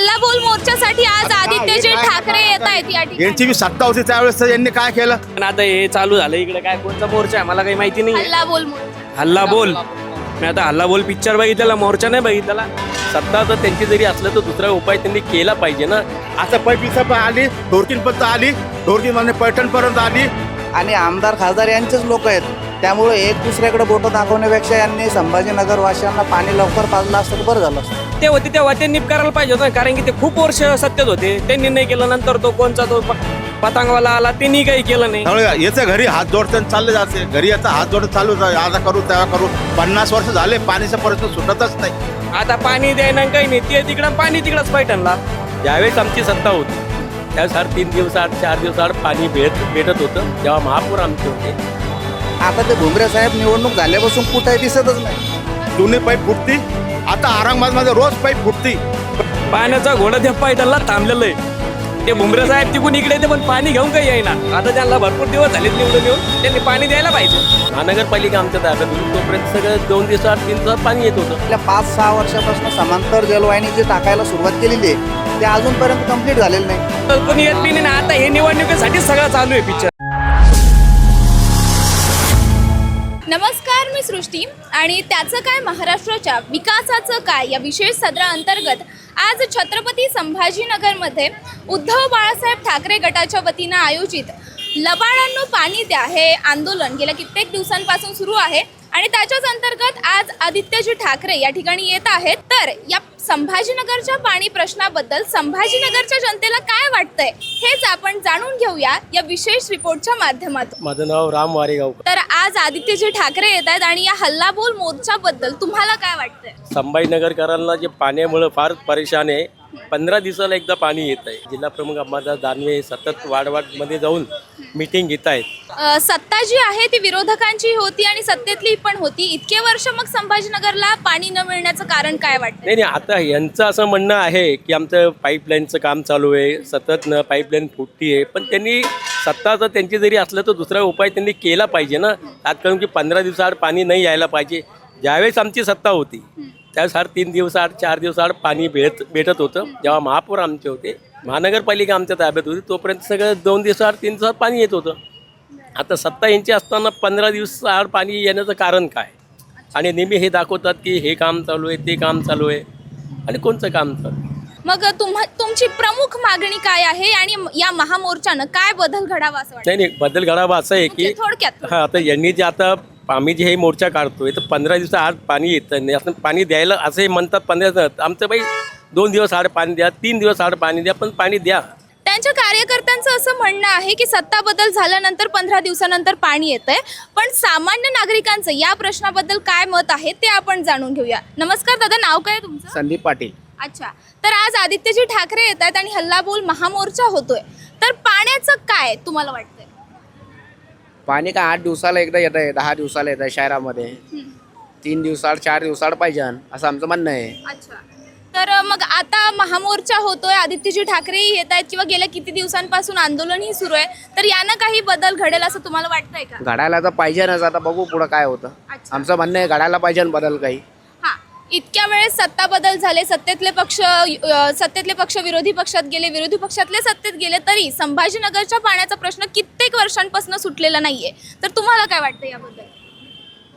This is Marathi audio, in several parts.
हल्लाबोल मोर्चासाठी आज आदित्यजी ठाकरे येत आहेत या ठिकाणी. यांची बी सत्ता होती त्यावेळेस यांनी काय केलं? पण आता हे चालू झालं इकडे काय कोणता मोर्चा आहे? मला काही माहिती नाही हल्लाबोल मोर्चा. हल्ला बोल. मी आता हल्ला बोल पिक्चर बघितलेला मोर्चा नाही बघितलेला. सत्ता तर त्यांची जरी असलं तर दुसरा उपाय त्यांनी केला पाहिजे ना. आता पैपिसा पण आली ढोरकीनपर्यंत आली ढोरकीन म्हणजे पैठणपर्यंत आली. आणि आमदार खासदार यांचेच लोक आहेत. त्यामुळे एक दुसऱ्याकडे बोटं दाखवण्यापेक्षा यांनी संभाजीनगर वासियांना पाणी लवकर पाजलं असतं तर बरं झालं असतं. ते होते तेव्हा त्यांनी करायला पाहिजे होतं कारण की ते खूप वर्ष सत्तेत होते. त्यांनी नाही केलं नंतर तो कोणचा तो प- पतंगवाला आला त्यांनी काही केलं नाही. त्यामुळे याचं घरी हात जोडताना चालले जाते. घरी याचा हात जोडत चालू. आता करू तेव्हा करू. पन्नास वर्ष झाले पाणीचा प्रश्न सुटतच नाही. आता पाणी द्यायला काही नाही. ते तिकडं पाणी तिकडंच पैठणला. ज्यावेळेस आमची सत्ता होती त्यावेळेस हर तीन दिवसाआड चार दिवसाआड पाणी भेट भेटत होतं. जेव्हा महापूर आमचे होते. आता ते भुमरे साहेब निवडणूक झाल्यापासून कुठे दिसतच नाही. जुनी पाईप फुटती आता औरंगाबादमध्ये रोज पाईप फुटती. पाण्याचा घोडा त्या पैठणला थांबलेलं आहे. ते भुमरे साहेब तिकून इकडे येते पण पाणी घेऊन काही येईना. आता त्यांना भरपूर दिवस झालेत निवडून येऊन. त्यांनी पाणी द्यायला पाहिजे. महानगरपालिका आमच्या ताब्यात होती. तोपर्यंत सगळं दोन दिवसात तीन दिवसात पाणी येत होतं. आपल्या पाच सहा वर्षापासून समांतर जलवाहिनी जे टाकायला सुरुवात केलेली आहे ते अजूनपर्यंत कंप्लीट झालेलं नाही. तर कोणी येत बी नाही ना आता हे निवडणुकीसाठी सगळं चालू आहे पिक्चर नमस्कार मी सृष्टी. आणि त्याचं काय महाराष्ट्राच्या विकासाचं काय या विशेष सदराअंतर्गत आज छत्रपती संभाजीनगरमध्ये उद्धव बाळासाहेब ठाकरे गटाच्या वतीनं आयोजित लबाडांनो पाणी द्या हे आंदोलन गेल्या कित्येक दिवसांपासून सुरू आहे. आणि त्याच्याच अंतर्गत आज आदित्यजी ठाकरे या ठिकाणी येत आहेत. तर या संभाजीनगरच्या पाणी प्रश्नाबद्दल संभाजीनगरच्या जनतेला काय वाटतंय हेच आपण जाणून घेऊया या विशेष रिपोर्टच्या माध्यमातून. माझं नाव राम वारेगाव. तर आज आदित्यजी ठाकरे येत आहेत आणि या हल्लाबोल मोर्चाबद्दल तुम्हाला काय वाटतंय? संभाजीनगरकरांना जे पाण्यामुळं फार परेशान आहे पंधरा दिवसाला एकदा पाणी येत आहे. जिल्हा प्रमुख अंबादास दानवे सतत वाडवाडमध्ये जाऊन मिटिंग घेत आहेत. अ, सत्ता जी आहे ती विरोधकांची होती आणि सत्तेतली पण होती. इतके वर्ष मग संभाजीनगरला पाणी न मिळण्याचं कारण काय वाटतं नाही नाही आता यांचं असं म्हणणं आहे की आमचं पाईपलाईनचं काम चालू आहे. सतत न पाईपलाईन फुटती आहे. पण त्यांनी सत्ता जर त्यांची जरी असलं तर दुसरा उपाय त्यांनी केला पाहिजे ना. तात्काळ की पंधरा दिवसाआड पाणी नाही यायला पाहिजे. ज्यावेळेस आमची सत्ता होती त्यावेळेस हर तीन दिवसाआड चार दिवसाआड पाणी भेट भेटत होतं. जेव्हा महापूर आमचे होते महानगरपालिका आमच्या ताब्यात होती तोपर्यंत सगळं दोन दिवसाआड तीन दिवसात पाणी येत होतं. आता सत्ता यांची असताना पंधरा दिवसाआड पाणी येण्याचं कारण काय? आणि नेहमी हे दाखवतात की हे काम चालू आहे ते काम चालू आहे. आणि कोणचं काम चालू? मग तुम्हा तुमची प्रमुख मागणी काय आहे? आणि या महामोर्चानं काय बदल घडावा असं वाटतं? नाही नाही बदल घडावा असं आहे की म्हणजे थोडक्यात. हा आता यांनी जे आता आम्ही जे हे मोर्चा काढतोय तर पंधरा दिवसा आड पाणी येतं नाही. असं पाणी द्यायला असं हे म्हणतात पंधरा दिवस आमचं बाई दोन दिवस आड पाणी द्या तीन दिवस आड पाणी द्या पण पाणी द्या. त्यांच्या कार्यकर्त्यांचं असं म्हणणं आहे की सत्ता बदल झाल्यानंतर पंधरा दिवसानंतर पाणी येतंय. पण सामान्य नागरिकांचं या प्रश्नाबद्दल काय मत आहे ते आपण जाणून घेऊया. नमस्कार दादा नाव काय आहे तुमचं? संदीप पाटील. अच्छा. तर आज आदित्यजी ठाकरे येत आहेत आणि हल्लाबोल महामोर्चा होतोय. तर पाण्याचं काय तुम्हाला वाटतंय? पाणी का आठ दिवसाला एकदा येत आहे दहा दिवसाला येत आहे शहरामध्ये तीन दिवसाड चार दिवसाड पाहिजे असं आमचं म्हणणं आहे. अच्छा. तर मग आता महामोर्चा होतोय आदित्यजी ठाकरेही येत आहेत किंवा गेल्या किती दिवसांपासून आंदोलनही सुरू आहे तर यानं काही बदल घडेल असं तुम्हाला वाटतंय का? घडायला तर पाहिजे ना आता बघू पुढं काय होतं. आमचं म्हणणं आहे घडायला पाहिजे बदल काही. हा इतक्या वेळेस सत्ता बदल झाले सत्तेतले पक्ष सत्तेतले पक्ष विरोधी पक्षात गेले विरोधी पक्षातले सत्तेत गेले तरी संभाजीनगरच्या पाण्याचा प्रश्न कित्येक वर्षांपासून सुटलेला नाहीये. तर तुम्हाला काय वाटतं याबद्दल?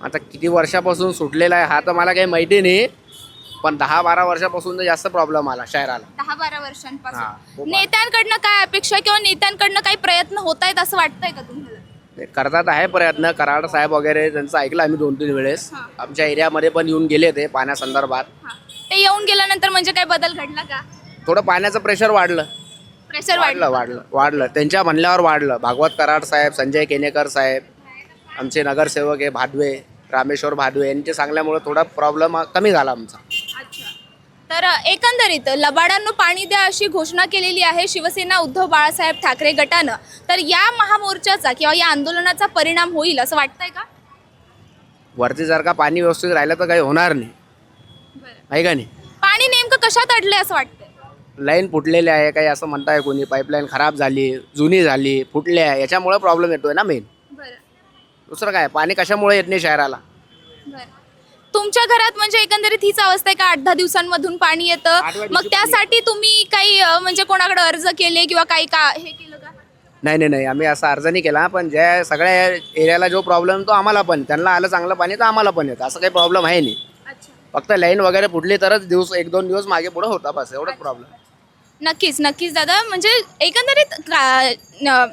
आता किती वर्षापासून सुटलेला आहे हा तर मला काही माहिती नाही पण दहा बारा वर्षापासून जास्त प्रॉब्लेम आला शहराला. दहा बारा वर्षांपासून नेत्यांकडनं काय अपेक्षा किंवा नेत्यांकडनं काही प्रयत्न होत आहेत असं वाटतंय का तुम्हाला? करतात आहे प्रयत्न. कराड साहेब वगैरे त्यांचं ऐकलं आम्ही दोन तीन वेळेस. हा. आमच्या एरियामध्ये पण येऊन गेले ते पाण्यासंदर्भात. हा. ते येऊन गेल्यानंतर म्हणजे काय बदल घडला का? थोडं पाण्याचं प्रेशर वाढलं. प्रेशर वाढलं वाढलं. वाढलं वाढलं. त्यांच्या म्हणल्यावर वाढलं. भागवत कराड साहेब संजय केनेकर साहेब आमचे नगरसेवक आहे भादवे रामेश्वर भादवे यांचे सांगल्यामुळे थोडा प्रॉब्लेम कमी झाला आमचा. तर एकंदरीत लबाडांनो पाणी द्या अशी घोषणा केलेली आहे शिवसेना उद्धव बाळासाहेब ठाकरे गटानं. तर या महामोर्चाचा किंवा या आंदोलनाचा परिणाम होईल असं वाटतंय का? वरती जर का पाणी व्यवस्थित राहिलं तर काही होणार नाही. आहे का नाही? पाणी नेमकं कशात अडलंय असं वाटतंय? लाईन फुटलेली आहे काही असं म्हणताय कोणी पाईपलाईन खराब झाली जुनी झाली फुटल्या याच्यामुळे प्रॉब्लेम येतोय ना मेन बरं. दुसरं काय पाणी कशामुळे येत नाही शहराला? बरं. तुमच्या घरात म्हणजे एकंदरीत हीच अवस्था आहे का? आठ दहा दिवसांमधून पाणी येतं. आठव्या मग त्यासाठी तुम्ही काही अं, म्हणजे कोणाकडे अर्ज केले किंवा काही का हे केलं का? नाही नाही नाही. आम्ही असा अर्ज नाही केला. पण ज्या सगळ्या एरियाला जो प्रॉब्लेम तो आम्हाला पण. त्यांना आलं चांगलं पाणी तर आम्हाला पण येतं. असं काही प्रॉब्लेम आहे नाही. अच्छा. फक्त लाईन वगैरे फुटली तरच दिवस एक दोन दिवस मागे पुढे होता बस. एवढंच प्रॉब्लेम नक्कीच नक्कीच दादा. म्हणजे एकंदरीत का- न-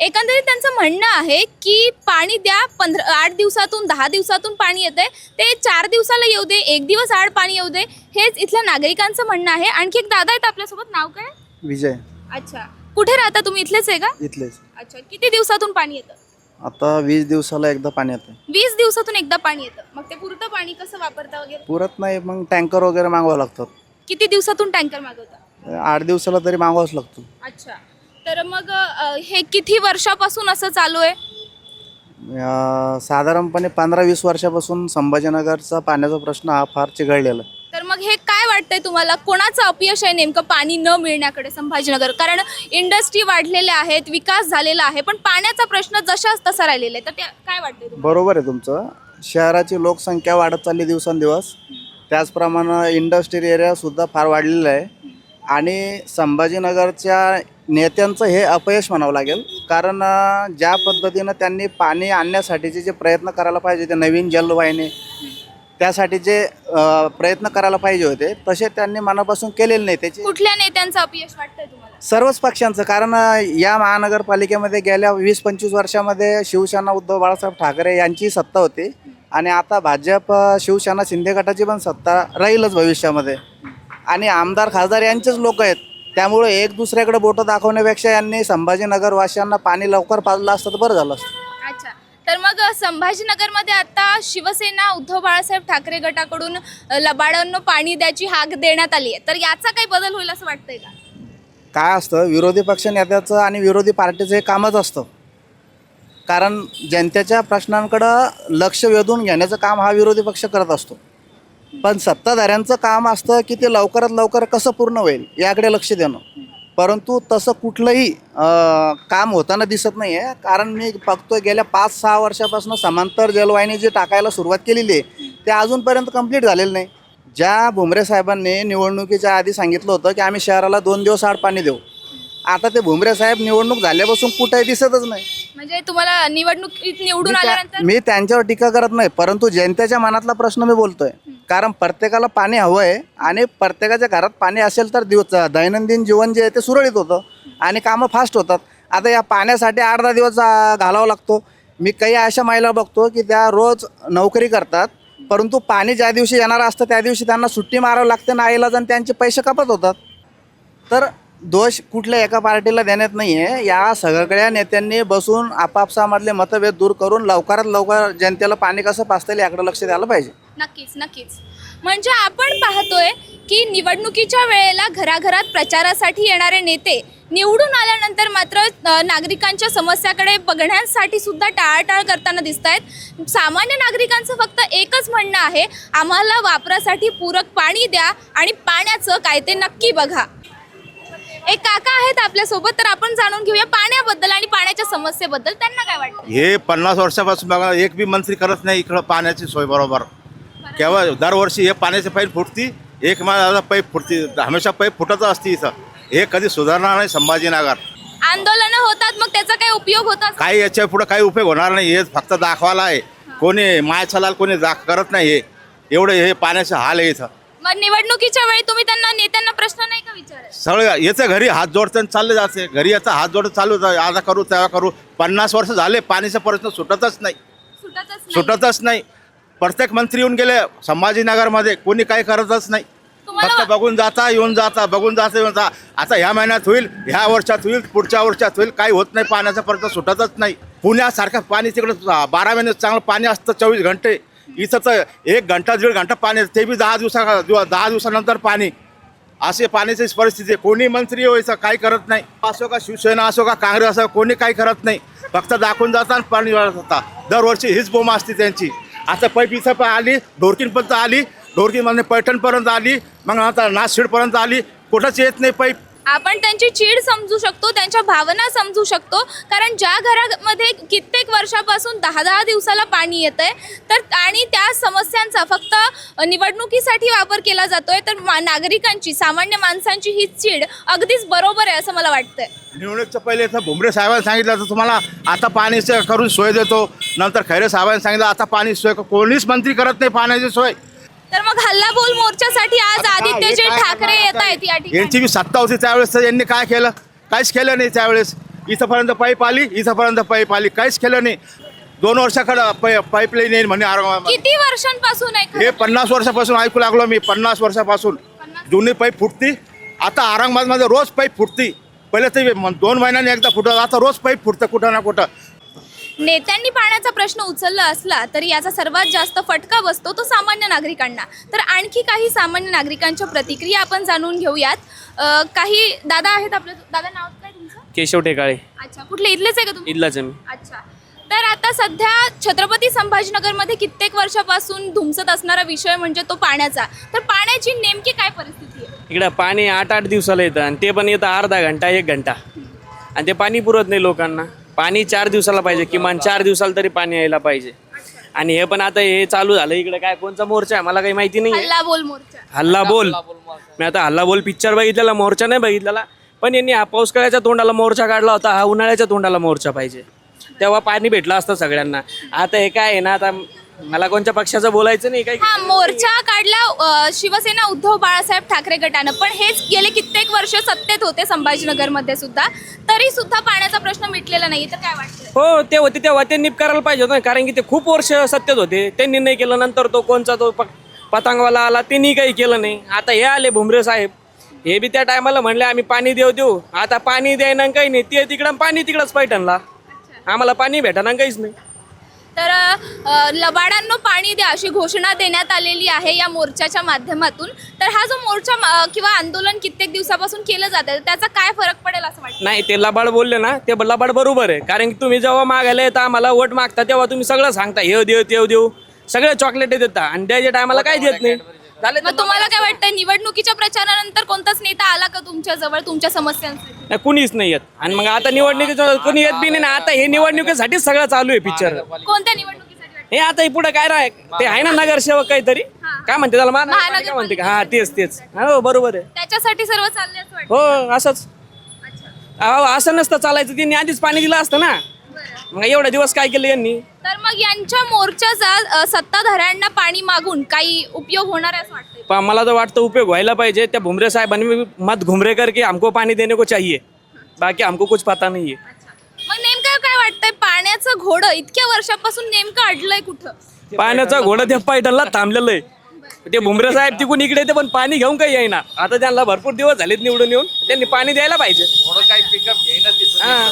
एकंदरीत त्यांचं म्हणणं आहे की पाणी द्या पंधरा आठ दिवसातून दहा दिवसातून पाणी येते ते चार दिवसाला येऊ दे एक दिवस आड पाणी येऊ दे हेच इथल्या नागरिकांचं म्हणणं आहे. आणखी एक दादा आहेत आपल्यासोबत. नाव काय? विजय. अच्छा. कुठे राहता तुम्ही? इथलेच आहे का? इथलेच. अच्छा. किती दिवसातून पाणी येतं? आता वीस दिवसाला एकदा पाणी येतं वीस दिवसातून एकदा पाणी येतं. मग ते पुरतं पाणी कसं वापरता वगैरे? पुरत नाही मग टँकर वगैरे मागवावं लागतात. किती दिवसातून टँकर मागवता? आठ दिवसाला तरी मागवावंच लागतो. अच्छा. तर मग अ, हे किती वर्षापासून असं चालू आहे? अं, साधारणपणे पंधरा वीस वर्षापासून संभाजीनगरचा पाण्याचा प्रश्न हा फार चिघळलेला आहे. तर मग हे काय वाटतंय तुम्हाला? कोणाचं अपयश आहे नेमकं पाणी न मिळण्याकडे संभाजीनगर? कारण इंडस्ट्री वाढलेल्या आहेत विकास झालेला आहे पण पाण्याचा प्रश्न जशाच तसा राहिलेला आहे. तर ते काय वाटतंय तुम्हाला? बरोबर आहे तुमचं. शहराची लोकसंख्या वाढत चालली दिवसेंदिवस. त्याचप्रमाणे इंडस्ट्रियल एरियासुद्धा फार वाढलेला आहे. आणि संभाजीनगरच्या नेत्यांचं हे अपयश म्हणावं लागेल. कारण ज्या पद्धतीनं त्यांनी पाणी आणण्यासाठीचे जे प्रयत्न करायला पाहिजे ते नवीन जलवाहिनी त्यासाठी जे प्रयत्न करायला पाहिजे होते तसे त्यांनी मनापासून केलेले नाही. त्याची कुठल्या नेत्यांचं अपयश वाटतंय तुम्हाला? सर्वच पक्षांचं. कारण या महानगरपालिकेमध्ये गेल्या वीस पंचवीस वर्षामध्ये शिवसेना उद्धव बाळासाहेब ठाकरे यांची सत्ता होती. आणि आता भाजप शिवसेना शिंदे गटाची पण सत्ता राहीलच भविष्यामध्ये. आणि आमदार खासदार यांचेच लोक आहेत. त्यामुळे एक दुसऱ्याकडे बोटं दाखवण्यापेक्षा यांनी संभाजीनगर वासियांना पाणी लवकर पाजलं असतं तर बरं झालं असतं. अच्छा. तर मग संभाजीनगरमध्ये आता शिवसेना उद्धव बाळासाहेब ठाकरे गटाकडून लबाडांना पाणी द्यायची हाक देण्यात आली आहे. तर याचा काही बदल होईल असं वाटतंय का? काय असतं विरोधी पक्ष नेत्याचं आणि विरोधी पार्टीचं हे कामच असतं. कारण जनतेच्या प्रश्नांकडं लक्ष वेधून घेण्याचं काम हा विरोधी पक्ष करत असतो. पण सत्ताधाऱ्यांचं काम असतं की ते लवकरात लवकर कसं पूर्ण होईल याकडे लक्ष देणं. परंतु तसं कुठलंही काम होताना दिसत नाही आहे कारण मी बघतोय गेल्या पाच सहा वर्षापासून समांतर जलवाहिनी जी टाकायला सुरुवात केलेली आहे ते अजूनपर्यंत कंप्लीट झालेलं नाही. ज्या भुमरे साहेबांनी निवडणुकीच्या आधी सांगितलं होतं की आम्ही शहराला दोन दिवस आड पाणी देऊ. आता ते भुमरे साहेब निवडणूक झाल्यापासून कुठेही दिसतच नाही. म्हणजे तुम्हाला निवडणुकीत निवडून मी त्यांच्यावर टीका करत नाही परंतु जनतेच्या मनातला प्रश्न मी बोलतोय. कारण प्रत्येकाला पाणी हवं आहे आणि प्रत्येकाच्या घरात पाणी असेल तर दिवस दैनंदिन जीवन जे आहे ते सुरळीत होतं आणि कामं फास्ट होतात. आता या पाण्यासाठी आठ दहा दिवस घालावा लागतो. मी काही अशा महिला बघतो की त्या रोज नोकरी करतात परंतु पाणी ज्या दिवशी येणार असतं त्या दिवशी त्यांना सुट्टी मारावं लागते ना आईला आणि त्यांचे पैसे कपात होतात. तर दोष कुठल्या एका पार्टीला देण्यात नाही आहे या सगळ्या नेत्यांनी बसून आपापसामधले मतभेद दूर करून लवकरात लवकर जनतेला पाणी कसं पाचता येईल याकडे लक्ष द्यायला पाहिजे. नक्कीच नक्कीच. म्हणजे आपण पाहतोय की निवडणुकीच्या वेळेला घराघरात प्रचारासाठी येणारे नेते निवडून आल्यानंतर मात्र नागरिकांच्या समस्याकडे बघण्यासाठी सुद्धा टाळाटाळ करताना दिसत आहेत सामान्य नागरिकांचं फक्त एकच म्हणणं आहे आम्हाला वापरासाठी पूरक पाणी द्या आणि पाण्याचं काय ते नक्की बघा. एक काका आहेत आपल्यासोबत तर आपण जाणून घेऊया पाण्याबद्दल आणि पाण्याच्या समस्येबद्दल. त्यांना काय वाटतं? हे पन्नास वर्षापासून बघा एक बी मंत्री करत नाही इकडं पाण्याची सोय बरोबर. केव्हा दरवर्षी हे पाण्याची पाईप फुटती एक माझा पाईप फुटती हमेशा पाईप फुटतच असते इथं. हे कधी सुधारणार नाही संभाजीनगर. आंदोलनं होतात मग त्याचा काही उपयोग होता काही याच्यापुढे काही उपयोग होणार नाही हे फक्त दाखवायला आहे. कोणी मायछलाल कोणी दाख करत नाही हे. एवढे हे पाण्याचे हाल आहे इथं. मग निवडणुकीच्या वेळी तुम्ही त्यांना नेत्यांना प्रश्न नाही का विचारायचे सगळं याचं घरी हात जोडताना चालले जाते. घरी याचा हात जोडत चालू. आता करू तेव्हा करू. पन्नास वर्ष झाले पाणीचा प्रश्न सुटतच नाही. सुटतच नाही. सुटतच नाही. प्रत्येक मंत्री येऊन गेले संभाजीनगरमध्ये. कोणी काही करतच नाही. तुम्हाला फक्त बघून जाता येऊन जाता बघून जाता येऊन जाता. आता ह्या महिन्यात होईल ह्या वर्षात होईल पुढच्या वर्षात होईल काही होत नाही. पाण्याचा प्रश्न सुटतच नाही. पुण्यासारखं पाणी तिकडे बारा महिने चांगलं पाणी असतं चोवीस घंटे. इथं तर एक घंटा दीड घंटा पाणी ते बी दहा दिवसा दहा दिवसानंतर पाणी. असे पाण्याची परिस्थिती आहे. कोणी मंत्री हो व्हायचं काही करत नाही. असो का शिवसेना असो का काँग्रेस असो कोणी काही करत नाही. फक्त दाखवून जाता आणि पाणी वाढत होता दरवर्षी हीच बोमा असते त्यांची. आता पैप इथं पण आली ढोरकीनपर्यंत आली. ढोरकीमध्ये म्हणजे पैठणपर्यंत आली. मग आता नाशिडपर्यंत आली. कुठंच येत नाही पैप. आपण त्यांची चीड समजू शकतो त्यांच्या भावना समजू शकतो. कारण ज्या घरामध्ये कित्येक वर्षापासून दहा दहा दिवसाला पाणी येतंय तर आणि त्या समस्यांचा फक्त निवडणुकीसाठी वापर केला जातोय तर मा- नागरिकांची सामान्य माणसांची ही चीड अगदीच बरोबर आहे असं मला वाटतंय. निवडणुकीच्या पहिले तर भुमरे साहेबांनी सांगितलं तर तुम्हाला आता पाणीचं करून सोय देतो. नंतर खैरे साहेबांनी सांगितलं आता पाणी सोय कोणीच मंत्री करत नाही पाण्याची सोय. तर मग हल्लाबोल मोर्चासाठी आज आदित्यजी ठाकरे येत आहेत या ठिकाणी. यांची बी सत्ता होती त्यावेळेस तर यांनी काय केलं? काहीच केलं नाही त्यावेळेस. इथंपर्यंत पाईप आली इथंपर्यंत पाईप आली. काहीच केलं नाही. दोन वर्षाकडं पै पाईपलाईन येईल म्हणे औरंगाबाद किती वर्षांपासून आहे हे खरं? पन्नास वर्षापासून ऐकू लागलो मी पन्नास वर्षापासून. जुनी पाईप फुटती. आता औरंगाबादमध्ये रोज पाईप फुटती. पहिले ते म- दोन महिन्यांनी एकदा फुटत आता रोज पाईप फुटतं कुठं ना कुठं. नेत्यांनी पाण्याचा प्रश्न उचलला असला तरी याचा सर्वात जास्त फटका बसतो तो सामान्य नागरिकांना. तर आणखी काही सामान्य नागरिकांच्या प्रतिक्रिया आपण जाणून घेऊयात. काही दादा आहेत आपलं? दादा नाव काय तुमचं? केशव टेकाळे. अच्छा कुठले? इथलेच आहे का तुम्ही? इथलाच आहे मी. अच्छा. तर आता सध्या छत्रपती संभाजीनगरमध्ये कित्येक वर्षापासून धुमसत असणारा विषय म्हणजे तो पाण्याचा. तर पाण्याची नेमकी काय परिस्थिती आहे? इकडं पाणी आठ आठ दिवसाला येतं आणि ते पण येतं अर्धा घंटा एक घंटा. आणि ते पाणी पुरत नाही लोकांना. पाणी चार दिवसाला पाहिजे किमान चार दिवसाला तरी पाणी यायला पाहिजे. आणि हे पण आता हे चालू झालं इकडे काय कोणचा मोर्चा आहे? मला काही माहिती नाही हल्ला बोल मोर्चा. हल्ला बोल. मी आता हल्ला बोल पिक्चर बघितलेला मोर्चा नाही बघितलेला पण यांनी हा पावसाळ्याच्या तोंडाला मोर्चा काढला होता हा उन्हाळ्याच्या तोंडाला मोर्चा पाहिजे. तेव्हा पाणी भेटलं असतं सगळ्यांना. आता हे काय आहे ना आता मला कोणत्या पक्षाचं बोलायचं नाही काही हा मोर्चा काढला अ, शिवसेना उद्धव बाळासाहेब ठाकरे गटानं. पण हेच गेले कित्येक वर्ष सत्तेत होते संभाजीनगरमध्ये सुद्धा. तरी सुद्धा पाण्याचा प्रश्न मिटलेला नाही तर काय वाटतं हो ते होते तेव्हा त्यांनी करायला पाहिजे होतं ना. कारण की ते खूप वर्ष सत्तेत होते. त्यांनी नाही केलं नंतर तो कोणचा तो पतंगवाला आला त्यांनी काही केलं नाही. आता हे आले भुमरे साहेब. हे बी त्या टायमाला म्हणले आम्ही पाणी देऊ देऊ. आता पाणी द्यायना काही नाही. ते तिकडं पाणी तिकडंच पैठणला. आम्हाला पाणी भेटणार काहीच नाही. तर लबाडांनो पाणी द्या अशी घोषणा देण्यात आलेली आहे या मोर्चाच्या माध्यमातून. तर हा जो मोर्चा किंवा आंदोलन कित्येक दिवसापासून केलं जातं त्याचा काय फरक पडेल असं वाटतं? नाही ते लबाड बोलले ना ते लबाड बरोबर आहे. कारण की तुम्ही जेव्हा मागायला येता आम्हाला वोट मागता तेव्हा तुम्ही सगळं सांगता हे देऊ ते देऊ सगळे चॉकलेट देता. आणि त्याच्या टायमाला काय देत नाही. झाले तुम्हाला काय वाटतं निवडणुकीच्या प्रचारानंतर कोणताच नेता आला का तुमच्या जवळ तुमच्या समस्यांसाठी नाही कुणीच नाही येत. आणि मग आता निवडणुकीचं कोणी येत बी नाही ना आता हे निवडणुकीसाठीच सगळं चालू आहे पिक्चर कोणत्या निवडणुकीसाठी वाटतं? हे आता पुढे काय राह ते आहे ना नगरसेवक काहीतरी? काय म्हणते त्याला? मा- महानगरपालिका. काय म्हणते? का? हा तेच तेच. हो बरोबर आहे. त्याच्यासाठी सर्व चालले असं वाटतं? हो असंच. अहो असं नसतं चालायचं. त्यांनी आधीच पाणी दिलं असतं ना. मग एवढे दिवस काय केलं यांनी? तर मग यांच्या मोर्चाचा अ, सत्ताधाऱ्यांना पाणी मागून काही उपयोग होणार आहे असं वाटतंय. पण मला तर वाटतं उपयोग व्हायला पाहिजे. त्या भुमरे साहेबांनी भी मत घुमरे करके हमको पाणी देने को चाहिए. बाकी हमको कुछ पता नहीं है मग नेमकं काय वाटतंय? पाण्याचं घोडं इतक्या वर्षापासून नेमकं अडलंय कुठं? पाण्याचा घोडा त्या पैठणला थांबलेलं आहे ते भुमरे साहेब तिकून इकडे येते पण पाणी घेऊन काही येईना. आता त्यांना भरपूर दिवस झालेत निवडून येऊन. त्यांनी पाणी द्यायला पाहिजे. हा.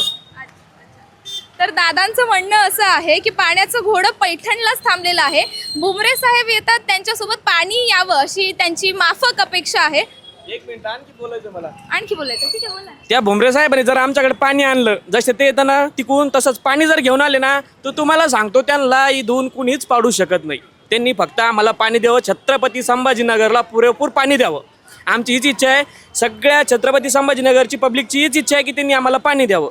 तर दादांचं म्हणणं असं आहे की पाण्याचं घोडं पैठणलाच थांबलेलं आहे. बुमरे साहेब येतात त्यांच्यासोबत पाणी यावं अशी त्यांची माफक अपेक्षा आहे. एक मिनिट आणखी बोलायचं मला. आणखी बोलायचं ठीक आहे बोला. त्या भुमरे साहेबांनी जर आमच्याकडे पाणी आणलं जसे ते येतं ना तिकून तसंच पाणी जर घेऊन आले ना तर तुम्हाला सांगतो त्यांना इथून कुणीच पाडू शकत नाही. त्यांनी फक्त आम्हाला पाणी द्यावं छत्रपती संभाजीनगरला पुरेपूर पाणी द्यावं. आमची हीच इच्छा आहे सगळ्या छत्रपती संभाजीनगरची पब्लिकची हीच इच्छा आहे की त्यांनी आम्हाला पाणी द्यावं.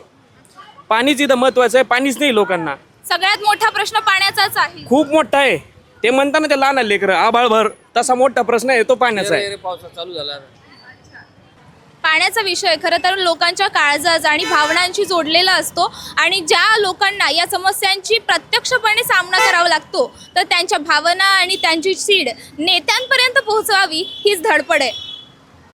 पाणीच इथं महत्वाचं आहे पाणीच नाही लोकांना. सगळ्यात मोठा प्रश्न पाण्याचाच आहे. खूप मोठा आहे. ते म्हणताना ते लहान लेकरं आबाळभर तसा मोठा प्रश्न आहे तो पाण्याचा आहे. पाण्याचा विषय खरं तर लोकांच्या काळजात आणि भावनांशी जोडलेला असतो आणि ज्या लोकांना या समस्यांची प्रत्यक्षपणे सामना करावा लागतो तर त्यांच्या भावना आणि त्यांची सीड नेत्यांपर्यंत पोहोचवावी हीच धडपड आहे.